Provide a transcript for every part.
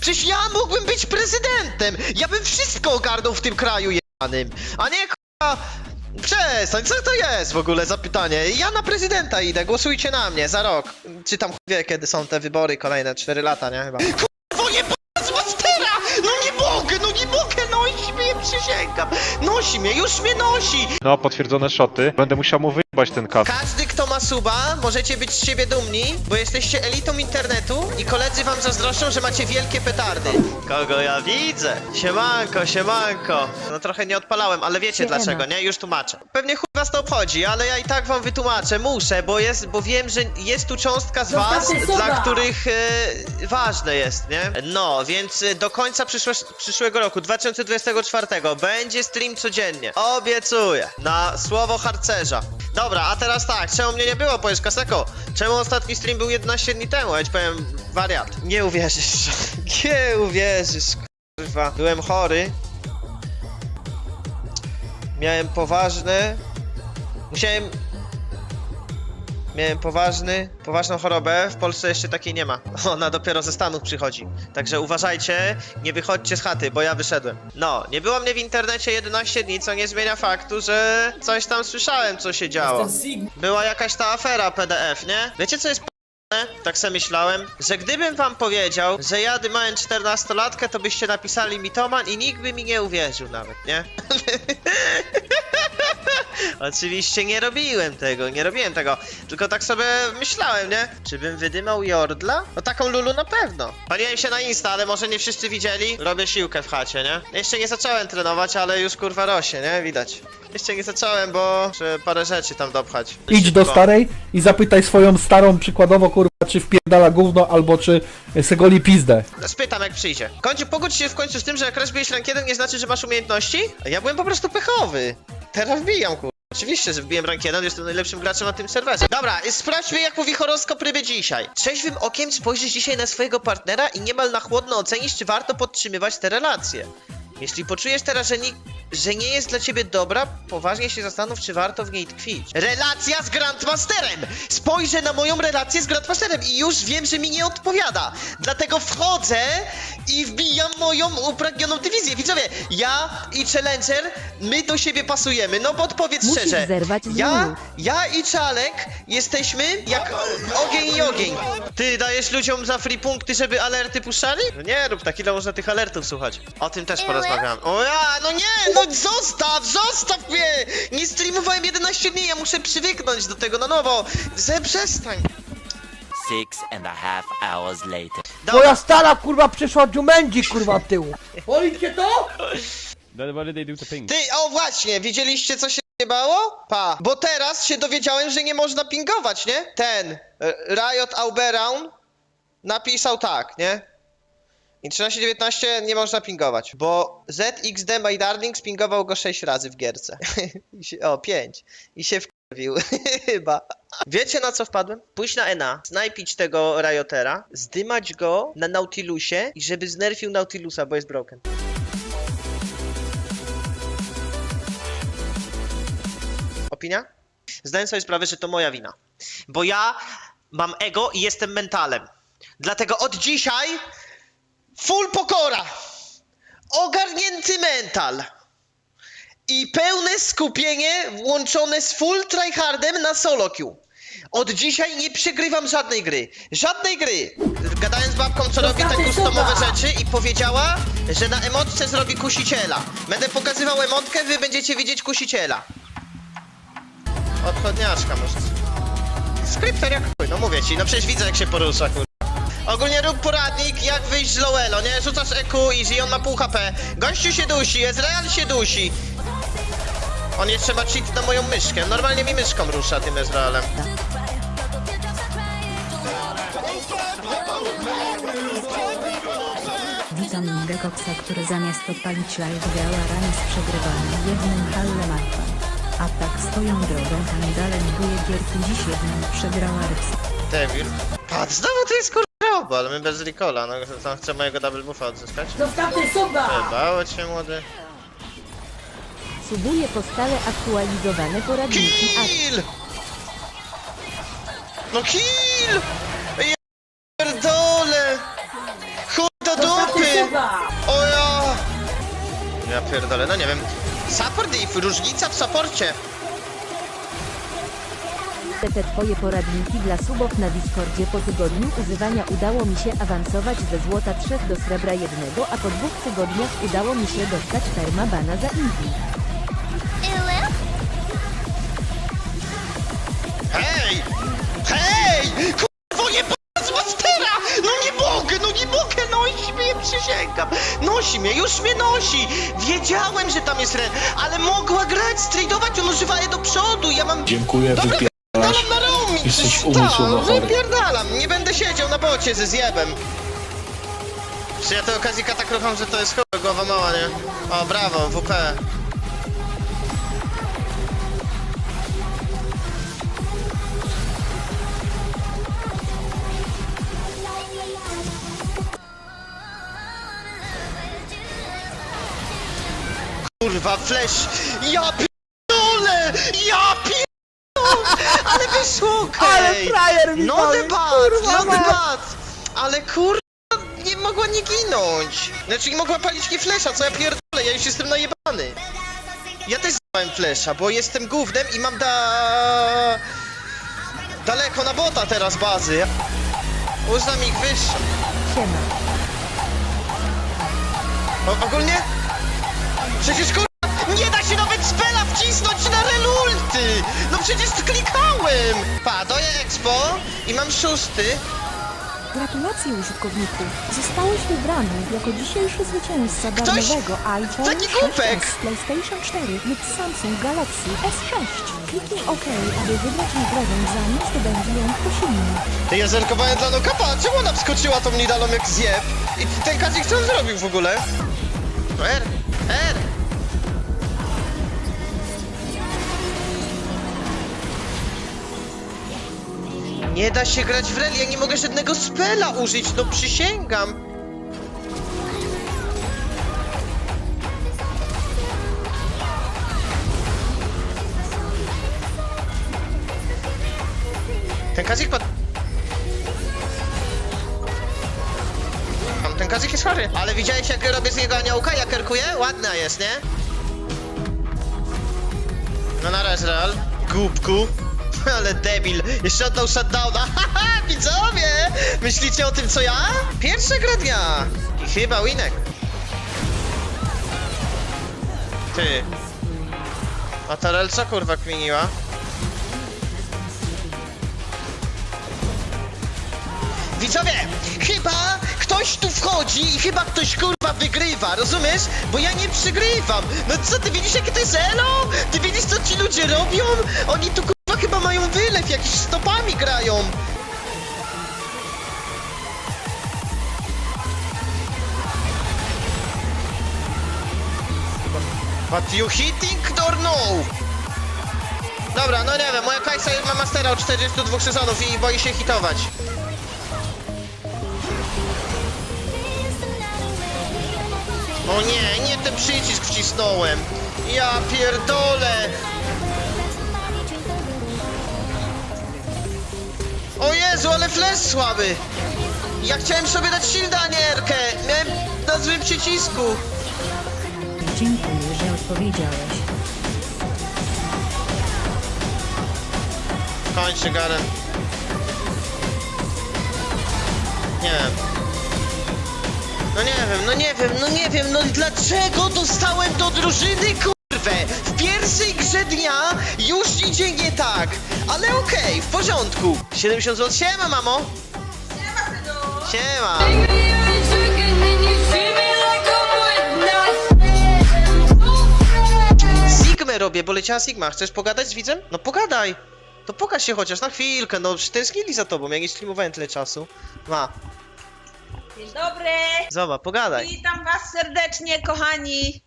Przecież ja mógłbym być prezydentem! Ja bym wszystko ogarnął w tym kraju jebanym! A nie k***a... Przestań, co to jest w ogóle za pytanie? Ja na prezydenta idę, głosujcie na mnie za rok. Czy tam wie, kiedy są te wybory kolejne, 4 lata, nie? Chyba. Kurwo, nie przysięgam! Nosi mnie, już mnie nosi! No, potwierdzone szoty. Będę musiał mu wyjebać ten kas. Każdy, kto ma suba, możecie być z siebie dumni, bo jesteście elitą internetu i koledzy wam zazdroszczą, że macie wielkie petardy. Kogo ja widzę? Siemanko, siemanko. No trochę nie odpalałem, ale wiecie Siema. dlaczego, nie? Już tłumaczę. Pewnie chuj was to obchodzi, ale ja i tak wam wytłumaczę, muszę, bo jest, bo wiem, że jest tu cząstka z was, Zostawcie suba! dla których e, ważne jest, nie? No, więc e, do końca przyszłe, przyszłego roku, 2024, będzie stream codziennie. Obiecuję. Na słowo harcerza. Dobra, a teraz tak, czemu mnie nie było, powiesz Kaseko? Czemu ostatni stream był 11 dni temu? Ja ci powiem, wariat. Nie uwierzysz, nie uwierzysz, kurwa. Byłem chory. Miałem poważne... Musiałem... Miałem poważny, poważną chorobę, w Polsce jeszcze takiej nie ma. Ona dopiero ze Stanów przychodzi. Także uważajcie, nie wychodźcie z chaty, bo ja wyszedłem. No, nie było mnie w internecie 11 dni, co nie zmienia faktu, że coś tam słyszałem, co się działo. Była jakaś ta afera PDF, nie? Wiecie co jest? Tak sobie myślałem, że gdybym wam powiedział, że ja małem 14-latkę, to byście napisali mitoman i nikt by mi nie uwierzył nawet, nie? Oczywiście nie robiłem tego, nie robiłem tego. Tylko tak sobie myślałem, nie? Czy bym wydymał Jordla? No taką Lulu na pewno. Paliłem się na Insta, ale może nie wszyscy widzieli. Robię siłkę w chacie, nie? Jeszcze nie zacząłem trenować, ale już kurwa rośnie, nie? Widać. Jeszcze nie zacząłem, bo muszę parę rzeczy tam dopchać. Idź do Szybko. starej i zapytaj swoją starą przykładowo kurwa, czy wpierdala gówno albo czy se goli pizdę. Spytam jak przyjdzie. Końcu, pogódź się w końcu z tym, że jak raz byłeś rankienem nie znaczy, że masz umiejętności? A ja byłem po prostu pechowy. Teraz wbijam, kur... Oczywiście, że wbiłem rank 1, jestem najlepszym graczem na tym serwerze. Dobra, sprawdźmy jak mówi horoskop ryby dzisiaj. Trzeźwym okiem spojrzysz dzisiaj na swojego partnera i niemal na chłodno ocenisz, czy warto podtrzymywać te relacje. Jeśli poczujesz teraz, że nie, że nie jest dla ciebie dobra, poważnie się zastanów, czy warto w niej tkwić. Relacja z Grandmasterem! Spojrzę na moją relację z Grandmasterem i już wiem, że mi nie odpowiada. Dlatego wchodzę i wbijam moją upragnioną dywizję. Widzowie, ja i Challenger, my do siebie pasujemy. No bo odpowiedz Musisz szczerze. zerwać z Ja, ja i Czalek jesteśmy jak ogień i ogień. Ty dajesz ludziom za free punkty, żeby alerty puszczali? No nie rób tak, ile można tych alertów słuchać. O tym też O ja, no nie, no zostaw, zostaw mnie! Nie streamowałem 11 dni, ja muszę przywyknąć do tego na nowo. Ze przestań. Six and a half hours later. Dobra, Moja stara kurwa przyszła Jumendi kurwa od tyłu. Policie to? ty, o właśnie, widzieliście co się bało? Pa, bo teraz się dowiedziałem, że nie można pingować, nie? Ten, e, Riot Auberoun napisał tak, nie? I 1319 nie można pingować, bo ZXD My Darling spingował go 6 razy w gierce. O, 5. I się wkurwił, chyba. Wiecie na co wpadłem? Pójść na ENA, snajpić tego Riotera, zdymać go na Nautilusie i żeby znerfił Nautilusa, bo jest broken. Opinia? Zdaję sobie sprawę, że to moja wina. Bo ja mam ego i jestem mentalem. Dlatego od dzisiaj full pokora, ogarnięty mental i pełne skupienie włączone z full tryhardem na solo queue. Od dzisiaj nie przegrywam żadnej gry. Żadnej gry! Gadałem z babką, co robi te Zostawcie kustomowe suba. rzeczy i powiedziała, że na emotce zrobi kusiciela. Będę pokazywał emotkę, wy będziecie widzieć kusiciela. Odchodniaczka może. Skrypter jak chuj, no mówię ci, no przecież widzę jak się porusza, kur... Ogólnie rób poradnik, jak wyjść z Lowelo, nie? Rzucasz EQ i on ma pół HP. Gościu się dusi, Ezreal się dusi. On jeszcze ma cheat na moją myszkę. Normalnie mi myszką rusza tym Ezrealem. Witam Gekoksa, który zamiast odpalić live działa remis przegrywany jednym Halle Marfa. A tak swoją drogą Handalen buje gierki dziś jedną przegrała Ryks. Devil. Patrz, znowu to jest kurwa, ale my bez Ricola, no to chcę mojego double buffa odzyskać. Zostawcie suba! Bało cię młody. Subuje po stale aktualizowane poradniki Kill! No kill! Ja pierdolę! Chuj do dupy! O ja! Ja pierdolę, no nie wiem. Support i różnica w saporcie. Te twoje poradniki dla subów na Discordzie po tygodniu używania udało mi się awansować ze złota 3 do srebra 1, a po dwóch tygodniach udało mi się dostać permabana za inki. Hej! Hej! Kurwo, nie z Mastera! No nie mogę, no nie mogę, nosi mnie, przysięgam. Nosi mnie, już mnie nosi. Wiedziałem, że tam jest Ren, ale mogła grać, stradować, on używa je do przodu, ja mam... Dziękuję, Dobra. Jesteś umysłowo tak, chory. Wypierdalam, nie będę siedział na bocie ze zjebem. Przy ja tej okazji katakrofam, że to jest chuj, głowa mała, nie? O, brawo, WP. Kurwa, flash! Ja pierdolę! Ja pierdolę! Ale wyszło, okej! Ale frajer mi No powie, debat, kurwa no mać. debat! Ale kurwa, nie mogła nie ginąć! Znaczy nie mogła palić nie flesza, co ja pierdolę, ja już jestem najebany! Ja też zjebałem flesza, bo jestem gównem i mam da... Daleko na bota teraz bazy. Uznam ich wyższą. Siema. O, ogólnie? Przecież kurwa, nie da się nawet spela wcisnąć na relulty! No przecież klikałem! Pa, doję expo i mam szósty. Gratulacje użytkowniku. Zostałeś wybrany jako dzisiejszy zwycięzca Ktoś- darmowego iPhone taki kupek! 6s, PlayStation 4 lub Samsung Galaxy S6. Kliknij OK, aby wybrać nagrodę, zanim zdobędzie ją ktoś inny. Ty, Ja zerkowałem dla Nokapa, czemu ona wskoczyła tą Nidalą jak zjeb? I ten Kazik co on zrobił w ogóle? R, R! Nie da się grać w rel, ja nie mogę żadnego spela użyć, no przysięgam. Ten Kazik. Tam, Ten Kazik jest chory. Ale widziałeś jak robię z niego aniołka, jak kerkuję? Ładna jest, nie? No na raz, Real. Głupku. Ale debil. Jeszcze oddał shutdowna. Haha, widzowie! Myślicie o tym, co ja? Pierwsza gra dnia. I chyba winek. Ty. A ta Rel co kurwa kminiła? Widzowie, chyba ktoś tu wchodzi i chyba ktoś kurwa wygrywa, rozumiesz? Bo ja nie przegrywam. No co, ty widzisz jakie to jest elo? Ty widzisz co ci ludzie robią? Oni tu kurwa chyba mają wylew, jakiś stopami grają. But you hitting or no? Dobra, no nie wiem, moja Kajsa ma mastera od 42 sezonów i boi się hitować. O nie, nie ten przycisk wcisnąłem. Ja pierdolę. O Jezu, ale flash słaby. Ja chciałem sobie dać shielda, a nie erkę. Miałem na złym przycisku. Dziękuję, że odpowiedziałeś. Kończy Garen. Nie wiem. No nie wiem, no nie wiem, no nie wiem, no dlaczego dostałem do drużyny kurwę? W pierwszej grze dnia już idzie nie tak. Ale okej, w porządku. 70 zł, siema mamo. Siema. Sigmę robię, bo leciała Sigma. Chcesz pogadać z widzem? No pogadaj. To pokaż się chociaż na chwilkę, no tęsknili za tobą, jak nie streamowałem tyle czasu. Ma, Dzień dobry! zobacz, pogadaj. Witam was serdecznie, kochani!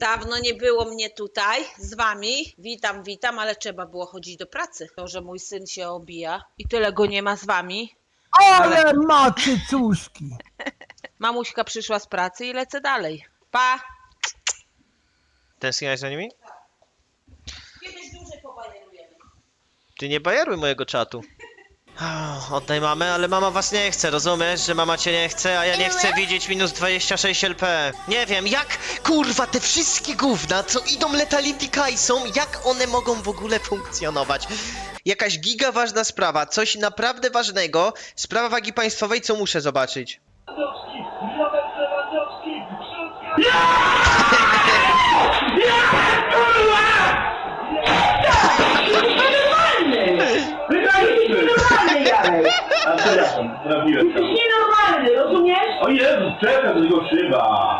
Dawno nie było mnie tutaj z wami. Witam, witam, ale trzeba było chodzić do pracy. To, że mój syn się obija i tyle go nie ma z wami. Ale macie cóżki. Mamuśka przyszła z pracy i lecę dalej. Pa! Tęskniłaś za nimi? Kiedyś dłużej pobajerujemy. Ty nie bajeruj mojego czatu. Oddaj mamę, ale mama was nie chce, rozumiesz, że mama cię nie chce, a ja nie chcę widzieć minus 26 LP. Nie wiem, jak, kurwa, te wszystkie gówna, co idą Letality Kajsą, jak one mogą w ogóle funkcjonować? Jakaś giga ważna sprawa, coś naprawdę ważnego, sprawa wagi państwowej, co muszę zobaczyć. Wygraliśmy przepraszam, trafiłem Jesteś nienormalny, rozumiesz? O Jezus, czekaj, to tylko szyba.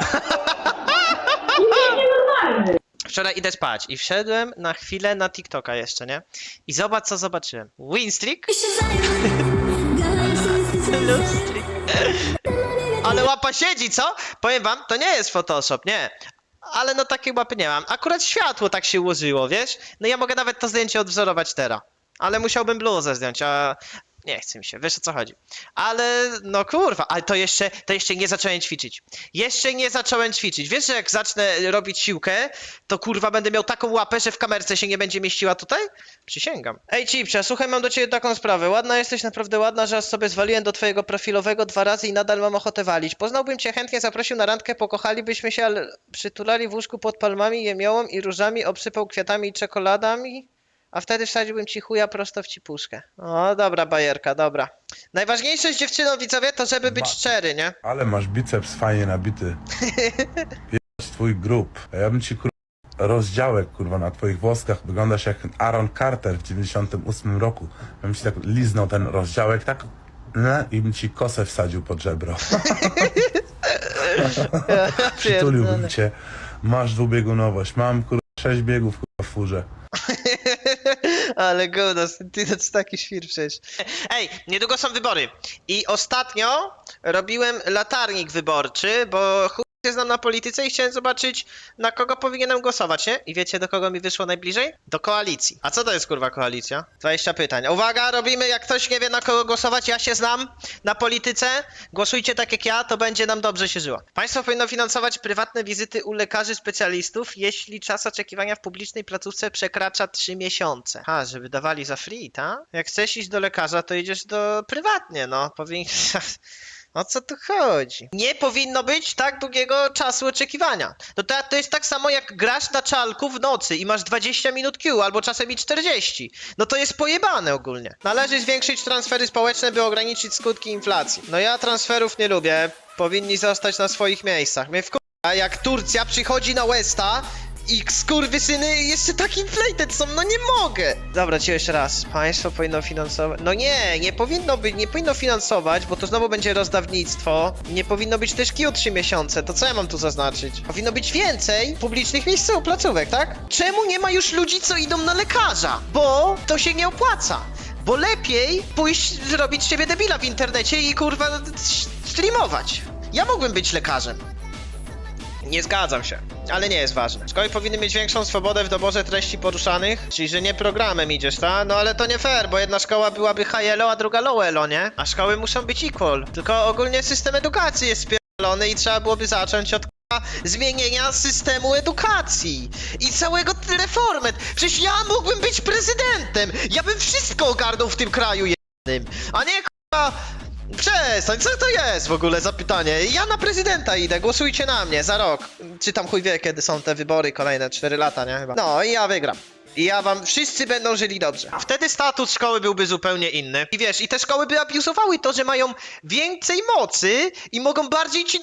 Jesteś nienormalny! Wczoraj idę spać i wszedłem na chwilę na TikToka jeszcze, nie? I zobacz, co zobaczyłem. Winstreak? Lustreak. Ale łapa siedzi, co? Powiem wam, to nie jest Photoshop, nie. Ale no takiej łapy nie mam. Akurat światło tak się ułożyło, wiesz? No ja mogę nawet to zdjęcie odwzorować teraz. Ale musiałbym bluzę zdjąć, a nie chce mi się, wiesz o co chodzi. Ale no kurwa, ale to jeszcze, to jeszcze nie zacząłem ćwiczyć. Jeszcze nie zacząłem ćwiczyć. Wiesz, że jak zacznę robić siłkę, to kurwa będę miał taką łapę, że w kamerce się nie będzie mieściła tutaj? Przysięgam. Ej Cipcia, słuchaj, mam do ciebie taką sprawę. Ładna jesteś, naprawdę ładna, że aż sobie zwaliłem do twojego profilowego dwa razy i nadal mam ochotę walić. Poznałbym cię chętnie, zaprosił na randkę, pokochalibyśmy się, ale przytulali w łóżku pod palmami, jemiołą i różami, obsypał kwiatami i czekoladami. A wtedy wsadziłbym ci chuja prosto w cipuszkę. O, dobra bajerka, dobra. Najważniejsze z dziewczyną, widzowie, to żeby być Ma- szczery, nie? Ale masz biceps fajnie nabity. Jest twój grób. A ja bym ci kurwa rozdziałek kurwa na twoich włoskach. Wyglądasz jak Aaron Carter w 98 roku. Ja bym ci tak liznął ten rozdziałek, tak nie? i bym ci kosę wsadził pod żebro. Przytuliłbym cię. Masz dwubiegunowość. Mam kurwa sześć biegów kurwa w furze. Ale gówno, jest taki świr przecież. Ej, niedługo są wybory. I ostatnio robiłem latarnik wyborczy, bo się znam na polityce i chciałem zobaczyć, na kogo powinienem głosować, nie? I wiecie, do kogo mi wyszło najbliżej? Do koalicji. A co to jest kurwa koalicja? 20 pytań. Uwaga, robimy, jak ktoś nie wie na kogo głosować, ja się znam na polityce. Głosujcie tak jak ja, to będzie nam dobrze się żyło. Państwo powinno finansować prywatne wizyty u lekarzy specjalistów, jeśli czas oczekiwania w publicznej placówce przekracza 3 miesiące. Ha, żeby dawali za free, tak? Jak chcesz iść do lekarza, to idziesz do prywatnie, no. Powinien... O co tu chodzi? Nie powinno być tak długiego czasu oczekiwania. To, to, to jest tak samo jak grasz na czalku w nocy i masz 20 minut queue, albo czasem i 40. No to jest pojebane ogólnie. Należy zwiększyć transfery społeczne, by ograniczyć skutki inflacji. No ja transferów nie lubię. Powinni zostać na swoich miejscach. Mnie wkurza, jak Turcja przychodzi na Westa i skurwysyny jeszcze tak inflated są, no nie mogę! Dobra, ci jeszcze raz. Państwo powinno finansować... No nie, nie powinno być, nie powinno finansować, bo to znowu będzie rozdawnictwo. Nie powinno być też Q 3 miesiące, to co ja mam tu zaznaczyć? Powinno być więcej publicznych miejsc placówek, tak? Czemu nie ma już ludzi, co idą na lekarza? Bo to się nie opłaca. Bo lepiej pójść zrobić z siebie debila w internecie i kurwa streamować. Ja mógłbym być lekarzem. Nie zgadzam się, ale nie jest ważne. Szkoły powinny mieć większą swobodę w doborze treści poruszanych, czyli że nie programem idziesz, ta? No ale to nie fair, bo jedna szkoła byłaby high elo, a druga low elo, nie? A szkoły muszą być equal. Tylko ogólnie system edukacji jest spierdolony i trzeba byłoby zacząć od zmienienia systemu edukacji i całego reformy. Przecież ja mógłbym być prezydentem! Ja bym wszystko ogarnął w tym kraju jednym, a nie k***a Przestań, co to jest w ogóle za pytanie? Ja na prezydenta idę, głosujcie na mnie za rok. Czy tam chuj wie, kiedy są te wybory, kolejne 4 lata, nie? Chyba. No i ja wygram. I ja wam, wszyscy będą żyli dobrze. Wtedy status szkoły byłby zupełnie inny. I wiesz, i te szkoły by abuzowały to, że mają więcej mocy i mogą bardziej ci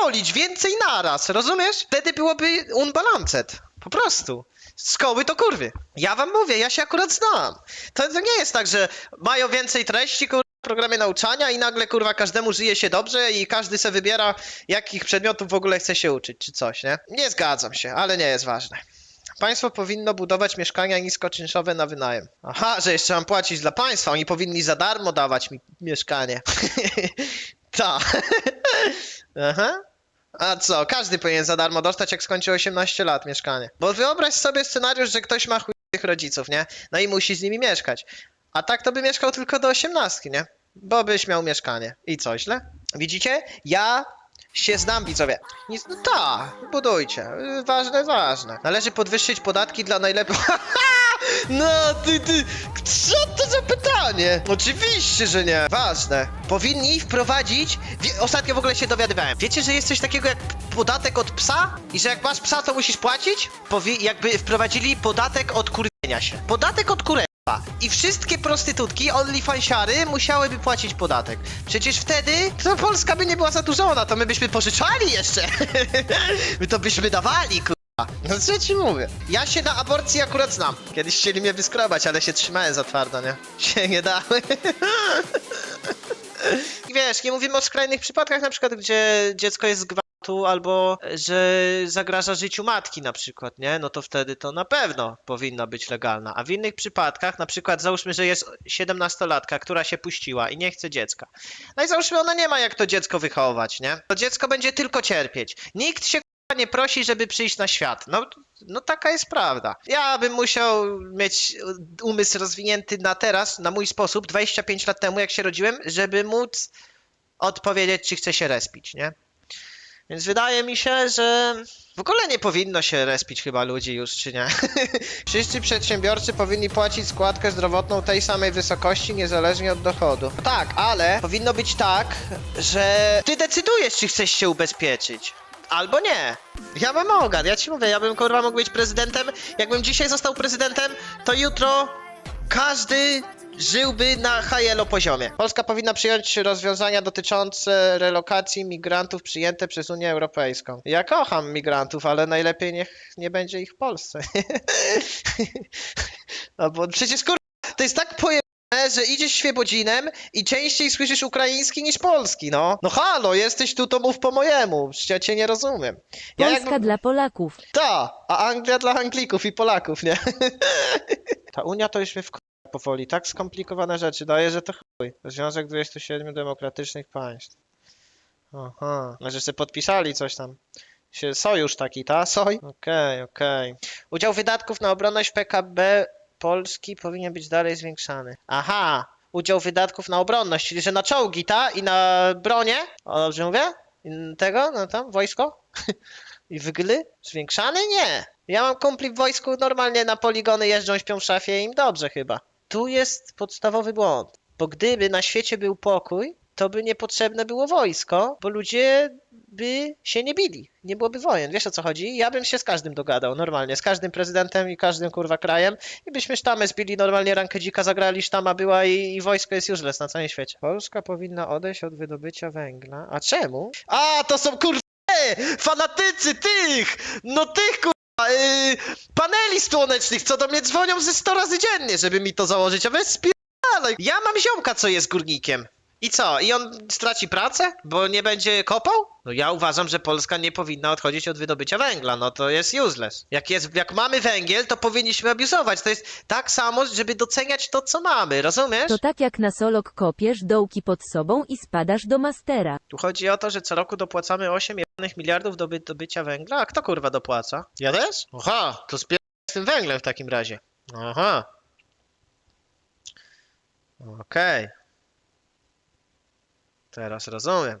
dolić, więcej naraz, rozumiesz? Wtedy byłoby unbalanced. Po prostu. Szkoły to kurwy. Ja wam mówię, ja się akurat znam. To, to nie jest tak, że mają więcej treści, kurwa, w programie nauczania i nagle, kurwa, każdemu żyje się dobrze i każdy se wybiera, jakich przedmiotów w ogóle chce się uczyć, czy coś, nie? Nie zgadzam się, ale nie jest ważne. Państwo powinno budować mieszkania niskoczynszowe na wynajem. Aha, że jeszcze mam płacić dla państwa, oni powinni za darmo dawać mi mieszkanie. Ta. Aha. A co, każdy powinien za darmo dostać, jak skończy 18 lat mieszkanie. Bo wyobraź sobie scenariusz, że ktoś ma chujnych rodziców, nie? No i musi z nimi mieszkać. A tak to by mieszkał tylko do 18, nie? Bo byś miał mieszkanie. I co, źle? Widzicie? Ja się znam, widzowie. Nic, no tak, budujcie. Ważne, ważne. Należy podwyższyć podatki dla najlepszych... No, ty, ty, co to za pytanie. Oczywiście, że nie. Ważne. Powinni wprowadzić... Ostatnio w ogóle się dowiadywałem. Wiecie, że jest coś takiego jak podatek od psa? I że jak masz psa, to musisz płacić? Powi... Jakby wprowadzili podatek od kurwienia się. Podatek od kurwa. I wszystkie prostytutki, OnlyFansiary musiałyby płacić podatek. Przecież wtedy to Polska by nie była zadłużona, to my byśmy pożyczali jeszcze. my to byśmy dawali, kurwa. No co ci mówię? Ja się na aborcji akurat znam. Kiedyś chcieli mnie wyskrobać, ale się trzymałem za twardo, nie? Się nie dały. I wiesz, nie mówimy o skrajnych przypadkach, na przykład, gdzie dziecko jest z gwałtu, albo że zagraża życiu matki, na przykład, nie? No to wtedy to na pewno powinna być legalna. A w innych przypadkach, na przykład, załóżmy, że jest 17-latka, która się puściła i nie chce dziecka. No i załóżmy, ona nie ma jak to dziecko wychować, nie? To dziecko będzie tylko cierpieć. Nikt się nie prosi, żeby przyjść na świat. No, no taka jest prawda. Ja bym musiał mieć umysł rozwinięty na teraz, na mój sposób, 25 lat temu, jak się rodziłem, żeby móc odpowiedzieć, czy chce się respić, nie? Więc wydaje mi się, że w ogóle nie powinno się respić chyba ludzi już, czy nie? Wszyscy przedsiębiorcy powinni płacić składkę zdrowotną tej samej wysokości, niezależnie od dochodu. Tak, ale powinno być tak, że ty decydujesz, czy chcesz się ubezpieczyć. Albo nie. Ja bym mogła, ja ci mówię, ja bym kurwa mógł być prezydentem. Jakbym dzisiaj został prezydentem, to jutro każdy żyłby na high poziomie. Polska powinna przyjąć rozwiązania dotyczące relokacji migrantów przyjęte przez Unię Europejską. Ja kocham migrantów, ale najlepiej niech nie będzie ich w Polsce. no bo przecież kurwa, to jest tak pojebane, że idziesz świebodzinem i częściej słyszysz ukraiński niż polski, no. No halo, jesteś tu, to mów po mojemu. Przecież ja cię nie rozumiem. Ja Polska jakbym- dla Polaków. ta, a Anglia dla Anglików i Polaków, nie? Ta Unia to już mnie w powoli. Tak skomplikowane rzeczy daje, że to chuj. Związek 27 demokratycznych państw. Aha. Może sobie podpisali coś tam. Się, sojusz taki, ta? Soj? Okej, okej. Udział wydatków na obronność PKB Polski powinien być dalej zwiększany. Aha. Udział wydatków na obronność, czyli że na czołgi, ta? I na bronię? O, dobrze mówię? I tego? No tam, wojsko? I wygly? Zwiększany? Nie. Ja mam kumpli w wojsku, normalnie na poligony jeżdżą, śpią w szafie i im dobrze chyba. Tu jest podstawowy błąd. Bo gdyby na świecie był pokój, to by niepotrzebne było wojsko, bo ludzie by się nie bili. Nie byłoby wojen. Wiesz o co chodzi? Ja bym się z każdym dogadał, normalnie. Z każdym prezydentem i każdym kurwa krajem. I byśmy sztamę zbili, normalnie rankę dzika zagrali, sztama była i, i wojsko jest useless na całym świecie. Polska powinna odejść od wydobycia węgla. A czemu? A, to są kurwa fanatycy tych! No tych kurwa, yy, paneli słonecznych, co do mnie dzwonią ze 100 razy dziennie, żeby mi to założyć, a wy spierdalaj. Ja mam ziomka, co jest górnikiem. I co? I on straci pracę? Bo nie będzie kopał? No ja uważam, że Polska nie powinna odchodzić od wydobycia węgla, no to jest useless. Jak, jest, jak mamy węgiel, to powinniśmy abuzować. To jest tak samo, żeby doceniać to, co mamy, rozumiesz? To tak jak na solok kopiesz dołki pod sobą i spadasz do mastera. Tu chodzi o to, że co roku dopłacamy 8 jebanych miliardów do wydobycia węgla, a kto kurwa dopłaca? Ja też? Aha, to spier... z tym węglem w takim razie. Aha. Okej. Teraz rozumiem.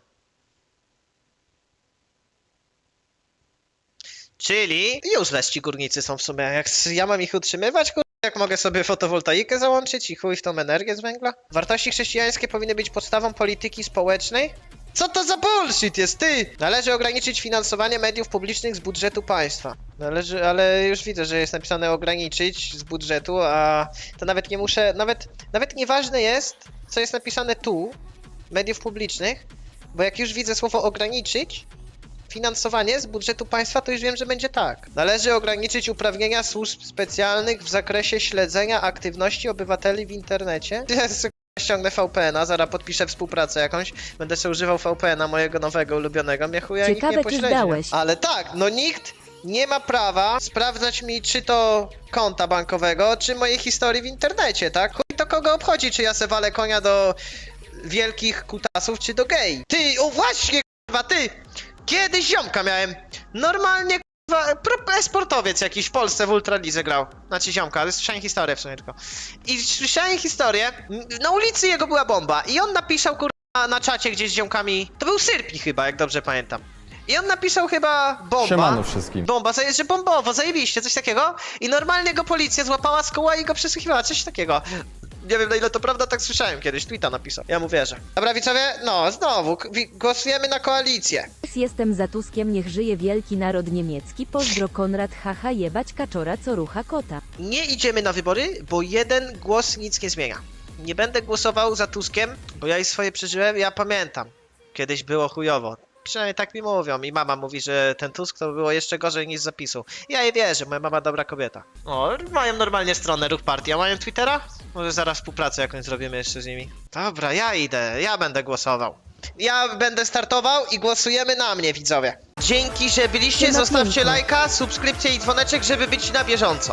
Czyli useless ci górnicy są w sumie. Jak ja mam ich utrzymywać, kur... jak mogę sobie fotowoltaikę załączyć i chuj w tą energię z węgla? Wartości chrześcijańskie powinny być podstawą polityki społecznej? Co to za bullshit jest, ty? Należy ograniczyć finansowanie mediów publicznych z budżetu państwa. Należy, ale już widzę, że jest napisane ograniczyć z budżetu, a to nawet nie muszę, nawet, nawet nieważne jest, co jest napisane tu, mediów publicznych, bo jak już widzę słowo ograniczyć, finansowanie z budżetu państwa, to już wiem, że będzie tak. Należy ograniczyć uprawnienia służb specjalnych w zakresie śledzenia aktywności obywateli w internecie. Ściągnę VPN-a, zaraz podpiszę współpracę jakąś, będę sobie używał VPN-a mojego nowego, ulubionego, mnie chuja nikt Ciekawe, nie czy zdałeś. Ale tak, no nikt nie ma prawa sprawdzać mi, czy to konta bankowego, czy mojej historii w internecie, tak? Chuj to kogo obchodzi, czy ja se walę konia do wielkich kutasów, czy do gej. Ty, o właśnie, kurwa, ty! Kiedyś ziomka miałem. Normalnie, kurwa, pro- e-sportowiec jakiś w Polsce w Ultralidze grał. Znaczy ziomka, ale słyszałem historię w sumie tylko. I słyszałem historię, m, na ulicy jego była bomba i on napisał, kurwa, na czacie gdzieś z ziomkami, to był Syrpi chyba, jak dobrze pamiętam. I on napisał chyba bomba. Siemano wszystkim. Bomba, zaje- że bombowo, zajebiście, coś takiego. I normalnie go policja złapała z koła i go przesłuchiwała, coś takiego. Nie wiem na ile to prawda, tak słyszałem kiedyś, tweeta napisał. Ja mu wierzę. Dobra widzowie, no znowu, wi- głosujemy na koalicję. Jestem za Tuskiem, niech żyje wielki naród niemiecki. Pozdro Konrad, haha, jebać kaczora, co rucha kota. Nie idziemy na wybory, bo jeden głos nic nie zmienia. Nie będę głosował za Tuskiem, bo ja i swoje przeżyłem, ja pamiętam. Kiedyś było chujowo. Przynajmniej tak mi mówią. I mama mówi, że ten Tusk to było jeszcze gorzej niż z zapisu. Ja jej wierzę, moja mama dobra kobieta. O, mają normalnie stronę Ruch Partii. A mają Twittera? Może zaraz współpracę jakąś zrobimy jeszcze z nimi. Dobra, ja idę, ja będę głosował. Ja będę startował i głosujemy na mnie, widzowie. Dzięki, że byliście. Zostawcie lajka, subskrypcję i dzwoneczek, żeby być na bieżąco.